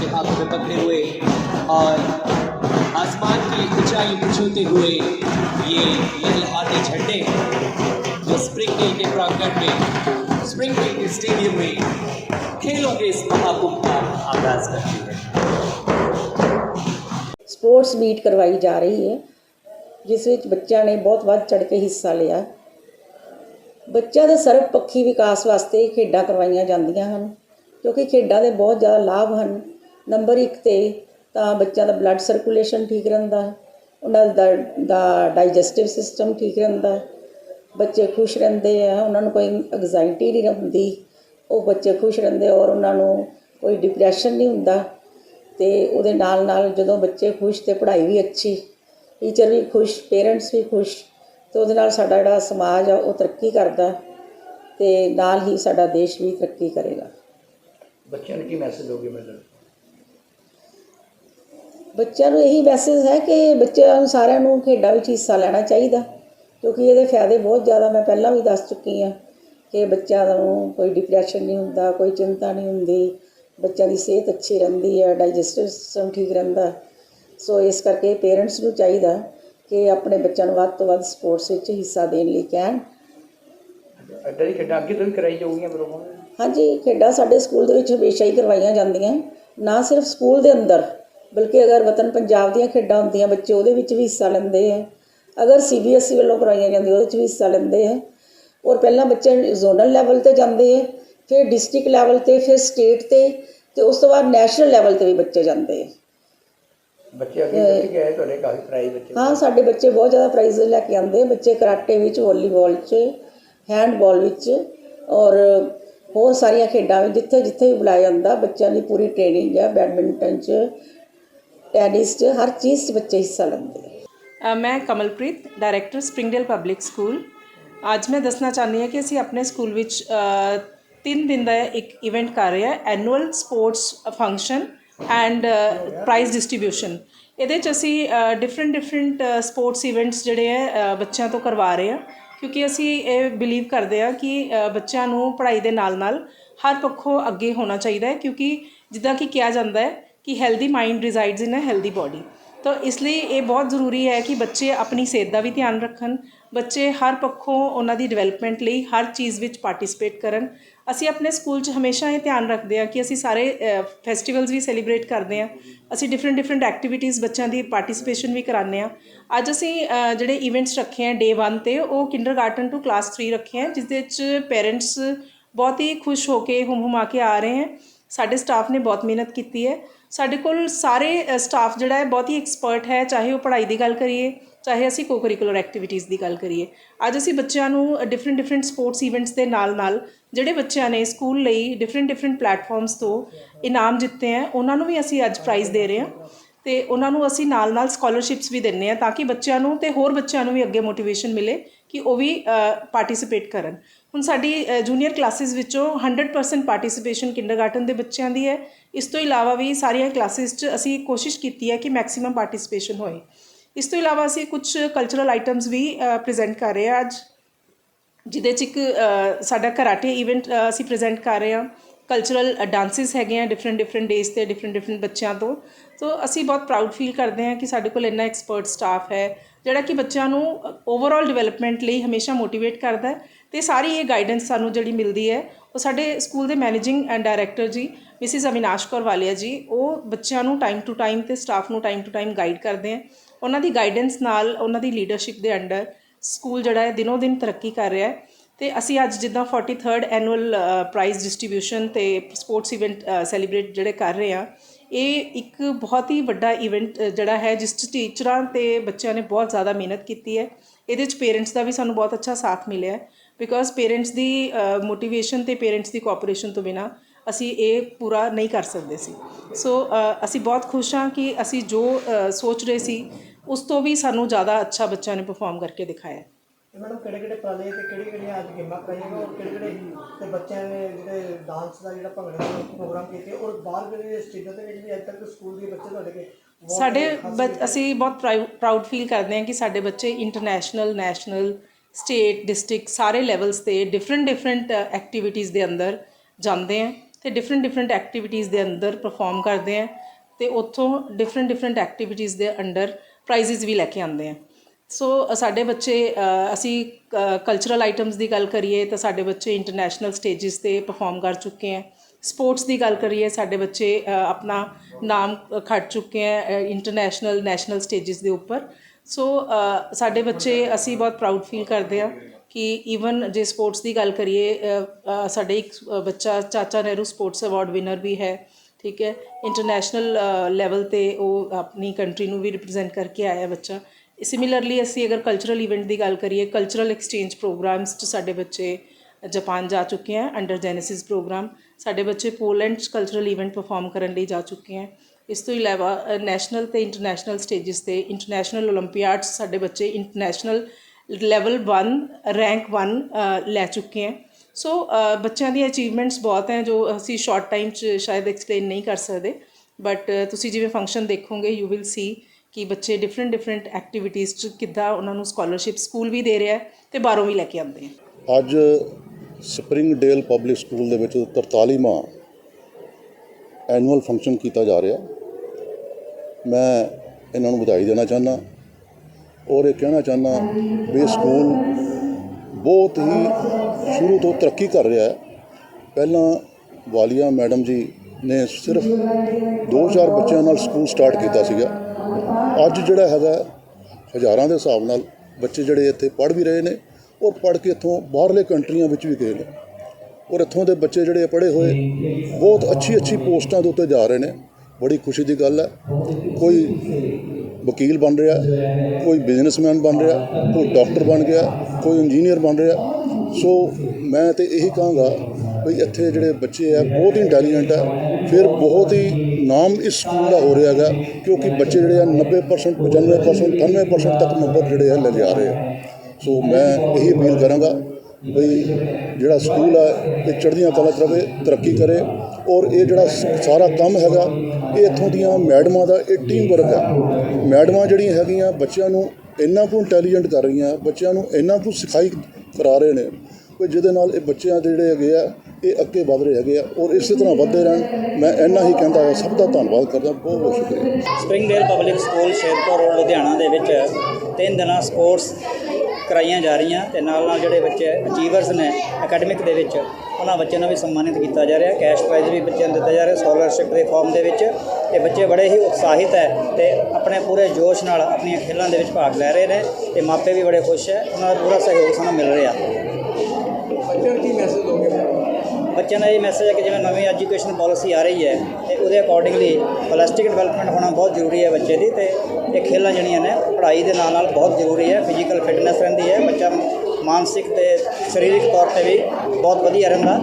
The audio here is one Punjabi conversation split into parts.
बच्चे हाथों में पकड़े हुए और आसमान की ऊंचाई में छूते हुए ये लहलहाते झंडे जो स्प्रिंग डे के प्रांगण में स्प्रिंग डे के स्टेडियम में खेलों के इस महाकुंभ का आगाज करती है ਸਪੋਰਟਸ ਮੀਟ ਕਰਵਾਈ ਜਾ ਰਹੀ ਹੈ ਜਿਸ ਵਿੱਚ ਬੱਚਿਆਂ ਨੇ ਬਹੁਤ ਵੱਧ ਚੜ ਕੇ ਹਿੱਸਾ ਲਿਆ ਬੱਚਿਆਂ ਦੇ ਸਰਵ ਪੱਖੀ ਵਿਕਾਸ ਵਾਸਤੇ ਖੇਡਾਂ ਕਰਵਾਈਆਂ ਜਾਂਦੀਆਂ ਹਨ ਕਿਉਂਕਿ ਖੇਡਾਂ ਦੇ ਬਹੁਤ ਜ਼ਿਆਦਾ ਲਾਭ ਹਨ ਨੰਬਰ 1 ਤੇ ਤਾਂ ਬੱਚਿਆਂ ਦਾ ਬਲੱਡ ਸਰਕੂਲੇਸ਼ਨ ਠੀਕ ਰਹਿੰਦਾ ਉਹਨਾਂ ਦਾ ਦਾ ਡਾਈਜੈਸਟਿਵ ਸਿਸਟਮ ਠੀਕ ਰਹਿੰਦਾ ਬੱਚੇ ਖੁਸ਼ ਰਹਿੰਦੇ ਆ, ਉਹਨਾਂ ਨੂੰ ਕੋਈ ਐਗਜ਼ਾਈਟੀ ਨਹੀਂ ਹੁੰਦੀ, ਉਹ ਬੱਚੇ ਖੁਸ਼ ਰਹਿੰਦੇ ਔਰ ਉਹਨਾਂ ਨੂੰ ਕੋਈ ਡਿਪਰੈਸ਼ਨ ਨਹੀਂ ਹੁੰਦਾ ਤੇ ਉਹਦੇ ਨਾਲ ਨਾਲ ਜਦੋਂ ਬੱਚੇ ਖੁਸ਼ ਤੇ ਪੜ੍ਹਾਈ ਵੀ ਅੱਛੀ ਟੀਚਰ ਵੀ ਖੁਸ਼ ਪੇਰੈਂਟਸ ਵੀ ਖੁਸ਼, ਤੇ ਉਹਦੇ ਨਾਲ ਸਾਡਾ ਜਿਹੜਾ ਸਮਾਜ ਆ ਉਹ ਤਰੱਕੀ ਕਰਦਾ ਤੇ ਨਾਲ ਹੀ ਸਾਡਾ ਦੇਸ਼ ਵੀ ਤਰੱਕੀ ਕਰੇਗਾ। ਬੱਚਿਆਂ ਨੂੰ ਕੀ ਮੈਸੇਜ ਦੋਗੇ ਮੈਨੂੰ ਬੱਚਿਆਂ ਨੂੰ ਇਹੀ ਮੈਸੇਜ ਹੈ ਕਿ ਬੱਚਿਆਂ ਨੂੰ ਸਾਰਿਆਂ ਨੂੰ ਖੇਡਾਂ ਵਿੱਚ ਹਿੱਸਾ ਲੈਣਾ ਚਾਹੀਦਾ ਕਿਉਂਕਿ ਇਹਦੇ ਫਾਇਦੇ ਬਹੁਤ ਜ਼ਿਆਦਾ ਮੈਂ ਪਹਿਲਾਂ ਵੀ ਦੱਸ ਚੁੱਕੀ ਹਾਂ ਕਿ ਬੱਚਿਆਂ ਨੂੰ ਕੋਈ ਡਿਪਰੈਸ਼ਨ ਨਹੀਂ ਹੁੰਦਾ ਕੋਈ ਚਿੰਤਾ ਨਹੀਂ ਹੁੰਦੀ ਬੱਚਿਆਂ ਦੀ ਸਿਹਤ ਅੱਛੀ ਰਹਿੰਦੀ ਹੈ ਡਾਈਜੈਸਟਿਵ ਸਿਸਟਮ ਠੀਕ ਰਹਿੰਦਾ। ਸੋ ਇਸ ਕਰਕੇ ਪੇਰੈਂਟਸ ਨੂੰ ਚਾਹੀਦਾ ਕਿ ਆਪਣੇ ਬੱਚਿਆਂ ਨੂੰ ਵੱਧ ਤੋਂ ਵੱਧ ਸਪੋਰਟਸ ਵਿੱਚ ਹਿੱਸਾ ਦੇਣ ਲਈ ਕਹਿਣ। ਅੱਡਾ ਖੇਡਾਂ ਅੱਗੇ ਤੋਂ ਵੀ ਕਰਾਈ ਜਾਊਗੀਆਂ ਪ੍ਰੋਗਰਾਮ ਹਾਂਜੀ ਖੇਡਾਂ ਸਾਡੇ ਸਕੂਲ ਦੇ ਵਿੱਚ ਹਮੇਸ਼ਾ ਹੀ ਕਰਵਾਈਆਂ ਜਾਂਦੀਆਂ ਨਾ ਸਿਰਫ ਸਕੂਲ ਦੇ ਅੰਦਰ। ਬਲਕਿ ਅਗਰ ਵਤਨ ਪੰਜਾਬ ਦੀਆਂ ਖੇਡਾਂ ਹੁੰਦੀਆਂ ਬੱਚੇ ਉਹਦੇ ਵਿੱਚ ਵੀ ਹਿੱਸਾ ਲੈਂਦੇ ਆ। ਅਗਰ ਸੀਬੀਐਸਈ ਵੱਲੋਂ ਕਰਵਾਈਆਂ ਜਾਂਦੀਆਂ ਉਹਦੇ ਵਿੱਚ ਵੀ ਹਿੱਸਾ ਲੈਂਦੇ ਆ। ਔਰ ਪਹਿਲਾਂ ਬੱਚੇ ਜ਼ੋਨਲ ਲੈਵਲ ਤੇ ਜਾਂਦੇ ਆ ਫਿਰ ਡਿਸਟ੍ਰਿਕਟ ਲੈਵਲ ਤੇ ਫਿਰ ਸਟੇਟ ਤੇ ਤੇ ਉਸ ਤੋਂ ਬਾਅਦ ਨੈਸ਼ਨਲ ਲੈਵਲ ਤੇ ਵੀ ਬੱਚੇ ਜਾਂਦੇ ਆ। ਬੱਚੇ ਅੱਗੇ ਜਿੱਤ ਕੇ ਆਏ ਤੁਹਾਡੇ ਕਾਫੀ ਪ੍ਰਾਈਜ਼ ਬੱਚੇ ਹਾਂ ਸਾਡੇ ਬੱਚੇ ਬਹੁਤ ਜ਼ਿਆਦਾ ਪ੍ਰਾਈਜ਼ ਲੈ ਕੇ ਆਉਂਦੇ। ਬੱਚੇ ਕਰਾਟੇ ਵਿੱਚ ਵਾਲੀਬਾਲ 'ਚ ਹੈਂਡਬਾਲ ਵਿੱਚ ਔਰ ਹੋਰ ਸਾਰੀਆਂ ਖੇਡਾਂ ਵਿੱਚ ਜਿੱਥੇ ਜਿੱਥੇ ਵੀ ਬੁਲਾਇਆ ਜਾਂਦਾ ਬੱਚਿਆਂ ਦੀ ਪੂਰੀ ਟ੍ਰੇਨਿੰਗ ਹੈ ਬੈਡਮਿੰਟਨ 'ਚ ਟੈਨਿਸ 'ਚ ਹਰ ਚੀਜ਼ 'ਚ ਬੱਚੇ ਹਿੱਸਾ ਲੈਂਦੇ ਆ। ਮੈਂ Kamalpreet director Springdale public school ਅੱਜ ਮੈਂ ਦੱਸਣਾ ਚਾਹੁੰਦੀ ਹਾਂ ਕਿ ਅਸੀਂ ਆਪਣੇ ਸਕੂਲ ਵਿੱਚ ਅ, ਤਿੰਨ ਦਿਨ ਦਾ ਇੱਕ ਇਵੈਂਟ ਕਰ ਰਹੇ ਹਾਂ annual sports function and prize distribution ਇਹਦੇ 'ਚ ਅਸੀਂ ਡਿਫਰੈਂਟ ਡਿਫਰੈਂਟ ਸਪੋਰਟਸ ਇਵੈਂਟਸ ਜਿਹੜੇ ਹੈ ਬੱਚਿਆਂ ਤੋਂ ਕਰਵਾ ਰਹੇ ਹਾਂ। ਕਿਉਂਕਿ ਅਸੀਂ ਇਹ ਬਿਲੀਵ ਕਰਦੇ ਹਾਂ ਕਿ ਬੱਚਿਆਂ ਨੂੰ ਪੜ੍ਹਾਈ ਦੇ ਨਾਲ ਨਾਲ ਹਰ ਪੱਖੋਂ ਅੱਗੇ ਹੋਣਾ ਚਾਹੀਦਾ ਹੈ। ਕਿਉਂਕਿ ਜਿੱਦਾਂ ਕਿ ਕਿਹਾ ਜਾਂਦਾ ਹੈ ਕਿ healthy mind resides in a healthy body ਤਾਂ ਇਸ ਲਈ ਇਹ ਬਹੁਤ ਜ਼ਰੂਰੀ ਹੈ ਕਿ ਬੱਚੇ ਆਪਣੀ ਸਿਹਤ ਦਾ ਵੀ ਧਿਆਨ ਰੱਖਣ, ਬੱਚੇ ਹਰ ਪੱਖੋਂ ਉਹਨਾਂ ਦੀ ਡਿਵੈਲਪਮੈਂਟ ਲਈ ਹਰ ਚੀਜ਼ ਵਿੱਚ ਪਾਰਟਿਸਿਪੇਟ ਕਰਨ। ਅਸੀਂ ਆਪਣੇ ਸਕੂਲ 'ਚ ਹਮੇਸ਼ਾ ਇਹ ਧਿਆਨ ਰੱਖਦੇ ਹਾਂ ਕਿ ਅਸੀਂ ਸਾਰੇ ਫੈਸਟੀਵਲਸ ਵੀ ਸੈਲੀਬ੍ਰੇਟ ਕਰਦੇ ਹਾਂ। ਅਸੀਂ ਡਿਫਰੈਂਟ ਡਿਫਰੈਂਟ ਐਕਟੀਵਿਟੀਜ਼ ਬੱਚਿਆਂ ਦੀ ਪਾਰਟਿਸਿਪੇਸ਼ਨ ਵੀ ਕਰਾਉਂਦੇ ਹਾਂ। ਅੱਜ ਅਸੀਂ ਜਿਹੜੇ ਇਵੈਂਟਸ ਰੱਖੇ ਆ ਡੇ 1 ਤੇ, ਉਹ ਕਿੰਡਰਗਾਰਟਨ ਟੂ ਕਲਾਸ 3 ਰੱਖੇ ਆ ਜਿਸ ਦੇ ਵਿੱਚ ਪੇਰੈਂਟਸ ਬਹੁਤ ਹੀ ਖੁਸ਼ ਹੋ ਕੇ ਹੁਮ ਹੁਮਾ ਕੇ ਆ ਰਹੇ ਹੈ। ਸਾਡੇ ਸਟਾਫ ਨੇ ਬਹੁਤ ਮਿਹਨਤ ਕੀਤੀ ਹੈ। ਸਾਡੇ ਕੋਲ ਸਾਰੇ ਸਟਾਫ ਜਿਹੜਾ ਹੈ ਬਹੁਤ ਹੀ ਐਕਸਪਰਟ ਹੈ। ਚਾਹੇ ਉਹ ਪੜ੍ਹਾਈ ਦੀ ਗੱਲ ਕਰੀਏ, ਚਾਹੇ ਅਸੀਂ ਕੋਕਰਿਕੂਲਰ ਐਕਟੀਵਿਟੀਜ਼ ਦੀ ਗੱਲ ਕਰੀਏ। ਅੱਜ ਅਸੀਂ ਬੱਚਿਆਂ ਨੂੰ ਡਿਫਰੈਂਟ ਡਿਫਰੈਂਟ ਸਪੋਰਟਸ ਇਵੈਂਟਸ ਦੇ ਨਾਲ ਨਾਲ ਜਿਹੜੇ ਬੱਚਿਆਂ ਨੇ ਸਕੂਲ ਲਈ ਡਿਫਰੈਂਟ ਡਿਫਰੈਂਟ ਪਲੇਟਫਾਰਮਸ ਤੋਂ ਇਨਾਮ ਜਿੱਤੇ ਹੈ, ਉਹਨਾਂ ਨੂੰ ਵੀ ਅਸੀਂ ਅੱਜ ਪ੍ਰਾਈਜ਼ ਦੇ ਰਹੇ ਹਾਂ। ਤੇ ਉਹਨਾਂ ਨੂੰ ਅਸੀਂ ਨਾਲ ਨਾਲ ਸਕਾਲਰਸ਼ਿਪਸ ਵੀ ਦਿੰਨੇ ਆ ਤਾਂ ਕਿ ਬੱਚਿਆਂ ਨੂੰ ਤੇ ਹੋਰ ਬੱਚਿਆਂ ਨੂੰ ਵੀ ਅੱਗੇ ਮੋਟੀਵੇਸ਼ਨ ਮਿਲੇ ਕਿ ਉਹ ਵੀ ਪਾਰਟਿਸਿਪੇਟ ਕਰਨ। ਹੁਣ ਸਾਡੀ ਜੂਨੀਅਰ ਕਲਾਸਿਸ ਵਿੱਚੋਂ 100% ਪਾਰਟਿਸਿਪੇਸ਼ਨ ਕਿੰਡਰਗਾਰਟਨ ਦੇ ਬੱਚਿਆਂ ਦੀ ਹੈ। ਇਸ ਤੋਂ ਇਲਾਵਾ ਵੀ ਸਾਰੀਆਂ ਕਲਾਸਿਸ 'ਚ ਅਸੀਂ ਕੋਸ਼ਿਸ਼ ਕੀਤੀ ਹੈ ਕਿ ਮੈਕਸਿਮਮ ਪਾਰਟਿਸਿਪੇਸ਼ਨ ਹੋਏ। ਇਸ ਤੋਂ ਇਲਾਵਾ ਅਸੀਂ ਕੁਝ ਕਲਚਰਲ ਆਈਟਮਸ ਵੀ ਪ੍ਰੈਜ਼ੈਂਟ ਕਰ ਰਹੇ ਹਾਂ ਅੱਜ, ਜਿਹਦੇ 'ਚ ਇੱਕ ਸਾਡਾ ਕਰਾਟੇ ਇਵੈਂਟ ਅਸੀਂ ਪ੍ਰੈਜ਼ੈਂਟ ਕਰ ਰਹੇ ਹਾਂ। ਕਲਚਰਲ ਡਾਂਸਿਸ ਹੈਗੇ ਆ ਡਿਫਰੈਂਟ ਡਿਫਰੈਂਟ ਡੇਜ਼ ਤੇ ਡਿਫਰੈਂਟ ਡਿਫਰੈਂਟ ਬੱਚਿਆਂ ਤੋਂ। ਸੋ ਅਸੀਂ ਬਹੁਤ ਪ੍ਰਾਊਡ ਫੀਲ ਕਰਦੇ ਹਾਂ ਕਿ ਸਾਡੇ ਕੋਲ ਇੰਨਾ ਐਕਸਪਰਟ ਸਟਾਫ ਹੈ, ਜਿਹੜਾ ਕਿ ਬੱਚਿਆਂ ਨੂੰ ਓਵਰਆਲ ਡਿਵੈਲਪਮੈਂਟ ਲਈ ਹਮੇਸ਼ਾ ਮੋਟੀਵੇਟ ਕਰਦਾ ਹੈ। ਤੇ ਸਾਰੀ ਇਹ ਗਾਈਡੈਂਸ ਸਾਨੂੰ ਜਿਹੜੀ ਮਿਲਦੀ ਹੈ, ਉਹ ਸਾਡੇ ਸਕੂਲ ਦੇ ਮੈਨੇਜਿੰਗ ਐਂਡ ਡਾਇਰੈਕਟਰ ਜੀ ਮਿਸਿਸ ਅਵਿਨਾਸ਼ ਕੌਰ ਵਾਲੀਆ ਜੀ, ਉਹ ਬੱਚਿਆਂ ਨੂੰ ਟਾਈਮ ਟੂ ਟਾਈਮ ਤੇ ਸਟਾਫ ਨੂੰ ਟਾਈਮ ਟੂ ਟਾਈਮ ਗਾਈਡ ਕਰਦੇ ਆ ਉਹਨਾਂ ਦੀ ਗਾਈਡੈਂਸ ਨਾਲ ਉਹਨਾਂ ਦੀ ਲੀਡਰਸ਼ਿਪ ਦੇ ਅੰਡਰ ਸਕੂਲ ਜਿਹੜਾ ਹੈ, ਦਿਨੋ ਦਿਨ ਤਰੱਕੀ ਕਰ ਰਿਹਾ ਹੈ। ਤੇ ਅਸੀਂ ਅੱਜ ਜਿੱਦਾਂ 43rd ਐਨੂਅਲ ਪ੍ਰਾਈਜ਼ ਡਿਸਟ੍ਰੀਬਿਊਸ਼ਨ ਤੇ ਸਪੋਰਟਸ ਇਵੈਂਟ ਸੈਲੀਬ੍ਰੇਟ ਜਿਹੜੇ ਕਰ ਰਹੇ ਆ ਇਹ ਇੱਕ ਬਹੁਤ ਹੀ ਵੱਡਾ ਇਵੈਂਟ ਜਿਹੜਾ ਹੈ, ਜਿਸ 'ਚ ਟੀਚਰਾਂ ਤੇ ਬੱਚਿਆਂ ਨੇ ਬਹੁਤ ਜ਼ਿਆਦਾ ਮਿਹਨਤ ਕੀਤੀ ਹੈ। ਇਹਦੇ 'ਚ ਪੇਰੈਂਟਸ ਦਾ ਵੀ ਸਾਨੂੰ ਬਹੁਤ ਅੱਛਾ ਸਾਥ ਮਿਲਿਆ ਹੈ। ਬਿਕਾਜ਼ ਪੇਰੈਂਟਸ ਦੀ ਮੋਟੀਵੇਸ਼ਨ ਤੇ ਪੇਰੈਂਟਸ ਦੀ ਕੋਆਪਰੇਸ਼ਨ ਤੋਂ ਬਿਨਾ ਅਸੀਂ ਇਹ ਪੂਰਾ ਨਹੀਂ ਕਰ ਸਕਦੇ ਸੀ। ਸੋ ਅ, ਅਸੀਂ ਬਹੁਤ ਖੁਸ਼ ਹਾਂ ਕਿ ਅਸੀਂ ਜੋ ਅ, ਸੋਚ ਰਹੇ ਸੀ ਉਸ ਤੋਂ ਵੀ ਸਾਨੂੰ ਜ਼ਿਆਦਾ ਅੱਛਾ ਬੱਚਿਆਂ ਨੇ ਪਰਫਾਰਮ ਕਰਕੇ ਦਿਖਾਇਆ। ਮੈਡਮ ਕਿਹੜੇ ਕਿਹੜੇ ਪ੍ਰਾਲੇ ਤੇ ਕਿਹੜੀ ਕਿਹੜੀਆਂ ਅੱਜ ਗੇਮਾਂ ਕਰਾਈਆਂ ਔਰ ਕਿਹੜੇ ਕਿਹੜੇ ਤੇ ਬੱਚਿਆਂ ਨੇ ਜਿਹੜੇ ਡਾਂਸ ਦਾ ਜਿਹੜਾ ਭੰਗੜੇ ਦਾ ਪ੍ਰੋਗਰਾਮ ਕੀਤੇ ਔਰ ਬਾਹਰ ਜਿਹੜੇ ਸਟੇਜਾਂ ਤੇ ਵੀ ਅੱਜ ਤੱਕ ਸਕੂਲ ਦੇ ਬੱਚੇ ਤੁਹਾਡੇ ਕੇ ਸਾਡੇ ਅਸੀਂ ਬਹੁਤ ਪ੍ਰਾਊਡ ਫੀਲ ਕਰਦੇ ਹਾਂ ਕਿ ਸਾਡੇ ਬੱਚੇ ਇੰਟਰਨੈਸ਼ਨਲ ਨੈਸ਼ਨਲ ਸਟੇਟ, ਡਿਸਟ੍ਰਿਕਟ ਸਾਰੇ ਲੈਵਲਸ ਤੇ ਡਿਫਰੈਂਟ ਡਿਫਰੈਂਟ ਐਕਟੀਵਿਟੀਜ਼ ਦੇ ਅੰਦਰ ਜਾਂਦੇ ਆ ਤੇ ਡਿਫਰੈਂਟ ਡਿਫਰੈਂਟ ਐਕਟੀਵਿਟੀਜ਼ ਦੇ ਅੰਦਰ ਪਰਫਾਰਮ ਕਰਦੇ ਆ ਤੇ ਉੱਥੋਂ ਡਿਫਰੈਂਟ ਡਿਫਰੈਂਟ ਐਕਟੀਵਿਟੀਜ਼ ਦੇ ਅੰਡਰ ਪ੍ਰਾਈਜ਼ਸ ਵੀ ਲੈ ਕੇ ਆਉਂਦੇ ਆ। ਸੋ ਸਾਡੇ ਬੱਚੇ ਅਸੀਂ ਕਲਚਰਲ ਆਈਟਮਸ ਦੀ ਗੱਲ ਕਰੀਏ ਤਾਂ ਸਾਡੇ ਬੱਚੇ ਇੰਟਰਨੈਸ਼ਨਲ ਸਟੇਜਸ ਤੇ ਪਰਫਾਰਮ ਕਰ ਚੁੱਕੇ ਆ। ਸਪੋਰਟਸ ਦੀ ਗੱਲ ਕਰੀਏ ਸਾਡੇ ਬੱਚੇ ਆਪਣਾ ਨਾਮ ਖੜ ਚੁੱਕੇ ਆ ਇੰਟਰਨੈਸ਼ਨਲ ਨੈਸ਼ਨਲ ਸਟੇਜਸ ਦੇ ਉੱਪਰ। ਸੋ uh, ਸਾਡੇ ਬੱਚੇ ਅਸੀਂ ਬਹੁਤ ਪ੍ਰਾਊਡ ਫੀਲ ਕਰਦੇ ਆ ਕਿ ਈਵਨ ਜੇ ਸਪੋਰਟਸ ਦੀ ਗੱਲ ਕਰੀਏ ਸਾਡੇ ਇੱਕ ਬੱਚਾ Chacha Nehru sports award winner ਵੀ ਹੈ, ਠੀਕ ਹੈ। ਇੰਟਰਨੈਸ਼ਨਲ ਲੈਵਲ ਤੇ ਉਹ ਆਪਣੀ ਕੰਟਰੀ ਨੂੰ ਵੀ ਰਿਪਰੈਜ਼ੈਂਟ ਕਰਕੇ ਆਇਆ ਬੱਚਾ। ਸਿਮਿਲਰਲੀ ਅਸੀਂ ਅਗਰ ਕਲਚਰਲ ਇਵੈਂਟ ਦੀ ਗੱਲ ਕਰੀਏ ਕਲਚਰਲ ਐਕਸਚੇਂਜ ਪ੍ਰੋਗਰਾਮਸ 'ਚ ਸਾਡੇ ਬੱਚੇ ਜਾਪਾਨ ਜਾ ਚੁੱਕੇ ਹੈ ਅੰਡਰ ਜੈਨੇਸਿਸ ਪ੍ਰੋਗਰਾਮ ਸਾਡੇ ਬੱਚੇ ਪੋਲੈਂਡ 'ਚ ਕਲਚਰਲ ਇਵੈਂਟ ਪਰਫਾਰਮ ਕਰਨ ਲਈ ਜਾ ਚੁੱਕੇ ਹੈ। ਇਸ ਤੋਂ ਇਲਾਵਾ ਨੈਸ਼ਨਲ ਤੇ ਇੰਟਰਨੈਸ਼ਨਲ ਸਟੇਜਸ ਤੇ ਇੰਟਰਨੈਸ਼ਨਲ 올림픽ਿਆਡਸ ਸਾਡੇ ਬੱਚੇ ਇੰਟਰਨੈਸ਼ਨਲ ਲੈਵਲ 1 ਰੈਂਕ 1 ਲੈ ਚੁੱਕੇ ਹਨ ਸੋ ਬੱਚਿਆਂ ਦੀਆਂ ਅਚੀਵਮੈਂਟਸ ਬਹੁਤ ਹੈ ਜੋ ਅਸੀਂ ਸ਼ਾਰਟ ਟਾਈਮ 'ਚ ਸ਼ਾਇਦ ਐਕਸਪਲੇਨ ਨਹੀਂ ਕਰ ਸਕਦੇ। ਬਟ ਤੁਸੀਂ ਜਿਵੇਂ ਫੰਕਸ਼ਨ ਦੇਖੋਗੇ ਯੂ ਵਿਲ ਸੀ ਕਿ ਬੱਚੇ ਡਿਫਰੈਂਟ ਡਿਫਰੈਂਟ ਐਕਟੀਵਿਟੀਜ਼ 'ਚ ਕਿੱਦਾਂ ਉਹਨਾਂ ਨੂੰ ਸਕਾਲਰਸ਼ਿਪ ਸਕੂਲ ਵੀ ਦੇ ਰਿਹਾ ਤੇ ਬਾਹਰੋਂ ਵੀ ਲੈ ਕੇ ਆਉਂਦੇ ਆ ਅੱਜ ਸਪਰਿੰਗ ਡੇਲ ਪਬਲਿਕ ਸਕੂਲ ਦੇ ਵਿੱਚ 43ਵਾਂ ਐਨੂਅਲ ਫੰਕਸ਼ਨ ਕੀਤਾ ਜਾ ਰਿਹਾ ਮੈਂ ਇਹਨਾਂ ਨੂੰ ਵਧਾਈ ਦੇਣਾ ਚਾਹੁੰਦਾ ਔਰ ਇਹ ਕਹਿਣਾ ਚਾਹੁੰਦਾ ਵੀ ਸਕੂਲ ਬਹੁਤ ਹੀ ਸ਼ੁਰੂ ਤੋਂ ਤਰੱਕੀ ਕਰ ਰਿਹਾ ਹੈ। ਪਹਿਲਾਂ ਵਾਲੀਆ ਮੈਡਮ ਜੀ ਨੇ ਸਿਰਫ 2-4 ਬੱਚਿਆਂ ਨਾਲ ਸਕੂਲ ਸਟਾਰਟ ਕੀਤਾ ਸੀਗਾ। ਅੱਜ ਜਿਹੜਾ ਹੈਗਾ, ਹਜ਼ਾਰਾਂ ਦੇ ਹਿਸਾਬ ਨਾਲ ਬੱਚੇ ਜਿਹੜੇ ਇੱਥੇ ਪੜ੍ਹ ਵੀ ਰਹੇ ਨੇ ਔਰ ਪੜ੍ਹ ਕੇ ਇੱਥੋਂ ਬਾਹਰਲੇ ਕੰਟਰੀਆਂ ਵਿੱਚ ਵੀ ਗਏ ਨੇ। ਔਰ ਇੱਥੋਂ ਦੇ ਬੱਚੇ ਜਿਹੜੇ ਪੜ੍ਹੇ ਹੋਏ ਬਹੁਤ ਅੱਛੀ ਅੱਛੀ ਪੋਸਟਾਂ ਦੇ ਉੱਤੇ ਜਾ ਰਹੇ ਨੇ। ਬੜੀ ਖੁਸ਼ੀ ਦੀ ਗੱਲ ਹੈ। ਕੋਈ ਵਕੀਲ ਬਣ ਰਿਹਾ, ਕੋਈ ਬਿਜ਼ਨਸਮੈਨ ਬਣ ਰਿਹਾ, ਕੋਈ ਡਾਕਟਰ ਬਣ ਗਿਆ, ਕੋਈ ਇੰਜੀਨੀਅਰ ਬਣ ਰਿਹਾ। ਸੋ ਮੈਂ ਤੇ ਇਹੀ ਕਹਾਂਗਾ ਵੀ ਇੱਥੇ ਜਿਹੜੇ ਬੱਚੇ ਆ, ਬਹੁਤ ਹੀ ਇੰਟੈਲੀਜੈਂਟ ਹੈ ਫਿਰ ਬਹੁਤ ਹੀ ਨਾਮ ਇਸ ਸਕੂਲ ਦਾ ਹੋ ਰਿਹਾ ਹੈਗਾ, ਕਿਉਂਕਿ ਬੱਚੇ ਜਿਹੜੇ ਆ 90% 95% 98% ਤੱਕ ਨੰਬਰ ਜਿਹੜੇ ਆ, ਲੈ ਜਾ ਰਹੇ ਆ। ਸੋ ਮੈਂ ਇਹੀ ਅਪੀਲ ਕਰਾਂਗਾ ਬਈ ਜਿਹੜਾ ਸਕੂਲ ਆ, ਇਹ ਚੜ੍ਹਦੀਆਂ ਕਲਾ 'ਚ ਰਵੇ ਤਰੱਕੀ ਕਰੇ ਔਰ ਇਹ ਜਿਹੜਾ ਸਾਰਾ ਕੰਮ ਹੈਗਾ, ਇਹ ਇੱਥੋਂ ਦੀਆਂ ਮੈਡਮਾਂ ਦਾ, ਇਹ ਟੀਮ ਵਰਕ ਹੈ ਮੈਡਮਾਂ ਜਿਹੜੀਆਂ ਹੈਗੀਆਂ, ਬੱਚਿਆਂ ਨੂੰ ਇੰਨਾ ਕੁ ਇੰਟੈਲੀਜੈਂਟ ਕਰ ਰਹੀਆਂ, ਬੱਚਿਆਂ ਨੂੰ ਇੰਨਾ ਕੁ ਸਿਖਾਈ ਕਰਾ ਰਹੇ ਨੇ ਕਿ ਜਿਹਦੇ ਨਾਲ ਇਹ ਬੱਚਿਆਂ ਦੇ ਜਿਹੜੇ ਹੈਗੇ ਆ, ਇਹ ਅੱਗੇ ਵਧ ਰਹੇ ਹੈਗੇ ਆ ਔਰ ਇਸੇ ਤਰ੍ਹਾਂ ਵਧਦੇ ਰਹਿਣ। ਮੈਂ ਇੰਨਾ ਹੀ ਕਹਿੰਦਾ ਹਾਂ ਸਭ ਦਾ ਧੰਨਵਾਦ ਕਰਦਾ, ਬਹੁਤ ਬਹੁਤ ਸ਼ੁਕਰੀਆ। Springdale public school Sherpur road, Ludhiana ਦੇ ਵਿੱਚ ਤਿੰਨ ਦਿਨਾਂ ਸਪੋਰਟਸ ਕਰਾਈਆਂ ਜਾ ਰਹੀਆਂ ਤੇ ਨਾਲ ਨਾਲ ਜਿਹੜੇ ਬੱਚੇ ਅਚੀਵਰਸ ਨੇ ਅਕੈਡਮਿਕ ਦੇ ਵਿੱਚ ਉਹਨਾਂ ਬੱਚਿਆਂ ਨੂੰ ਵੀ ਸਨਮਾਨਿਤ ਕੀਤਾ ਜਾ ਰਿਹਾ। ਕੈਸ਼ ਪ੍ਰਾਈਜ਼ ਵੀ ਬੱਚਿਆਂ ਨੂੰ ਦਿੱਤਾ ਜਾ ਰਿਹਾ ਸਕਾਲਰਸ਼ਿਪ ਦੇ ਫਾਰਮ ਦੇ ਵਿੱਚ ਤੇ ਬੱਚੇ ਬੜੇ ਹੀ ਉਤਸ਼ਾਹਿਤ ਹੈ ਤੇ ਆਪਣੇ ਪੂਰੇ ਜੋਸ਼ ਨਾਲ ਆਪਣੀਆਂ ਖੇਲਾਂ ਦੇ ਵਿੱਚ ਭਾਗ ਲੈ ਰਹੇ ਨੇ ਤੇ ਮਾਪੇ ਵੀ ਬੜੇ ਖੁਸ਼ ਹੈ। ਉਹਨਾਂ ਦਾ ਪੂਰਾ ਸਹਿਯੋਗ ਸਾਨੂੰ ਮਿਲ ਰਿਹਾ। ਬੱਚਿਆਂ ਨੂੰ ਕੀ ਮੈਸੇਜ ਦੋਗੇ ਬੱਚਿਆਂ ਦਾ ਇਹ ਮੈਸੇਜ ਹੈ ਕਿ ਜਿਵੇਂ ਨਵੀਂ ਐਜੂਕੇਸ਼ਨ ਪਾਲਿਸੀ ਆ ਰਹੀ ਹੈ ਉਹਦੇ ਅਕੋਰਡਿੰਗਲੀ ਹੋਲਿਸਟਿਕ ਡਿਵੈਲਪਮੈਂਟ ਹੋਣਾ ਬਹੁਤ ਜ਼ਰੂਰੀ ਹੈ ਬੱਚੇ ਦੀ ਤੇ ਇਹ ਖੇਲਾਂ ਜਿਹੜੀਆਂ ਨੇ ਪੜ੍ਹਾਈ ਦੇ ਨਾਲ ਨਾਲ ਬਹੁਤ ਜ਼ਰੂਰੀ ਹੈ ਫਿਜ਼ੀਕਲ ਫਿਟਨੈਸ ਰਹਿੰਦੀ ਹੈ ਬੱਚਾ ਮਾਨਸਿਕ ਤੇ ਸਰੀਰਕ ਤੌਰ ਤੇ ਵੀ ਬਹੁਤ ਵਧੀਆ ਰਹਿੰਦਾ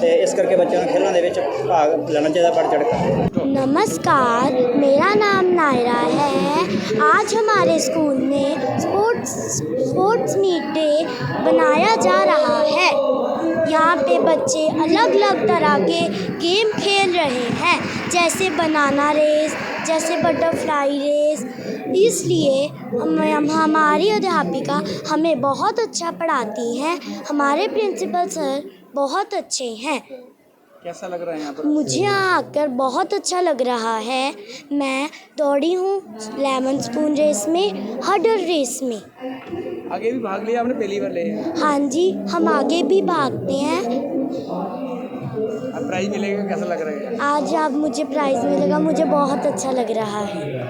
ਤੇ ਇਸ ਕਰਕੇ ਬੱਚਿਆਂ ਨੂੰ ਖੇਲਾਂ ਦੇ ਵਿੱਚ ਭਾਗ ਲੈਣਾ ਚਾਹੀਦਾ बढ़ चढ़ कर नमस्कार मेरा नाम नायरा है आज हमारे स्कूल में स्पोर्ट्स स्पोर्ट्स मीट डे बनाया जा रहा है यहाँ पे बच्चे अलग अलग तरह के गेम खेल रहे हैं, जैसे बनाना रेस जैसे बटरफ्लाई रेस इसलिए हम, हम- हमारी अध्यापिका हमें बहुत अच्छा पढ़ाती हैं। हमारे प्रिंसिपल सर बहुत अच्छे हैं। कैसा लग रहा है यहाँ पर? मुझे यहाँ आकर बहुत अच्छा लग रहा है। मैं दौड़ी हूँ लेमन स्पून रेस में हडर रेस में। आगे भी भाग लिया आपने पहली बार ले हाँ जी हम आगे भी भागते हैं। अब प्राइज मिलेगा कैसा लग रहा है? आज आप मुझे प्राइज़ मिलेगा मुझे बहुत अच्छा लग रहा है।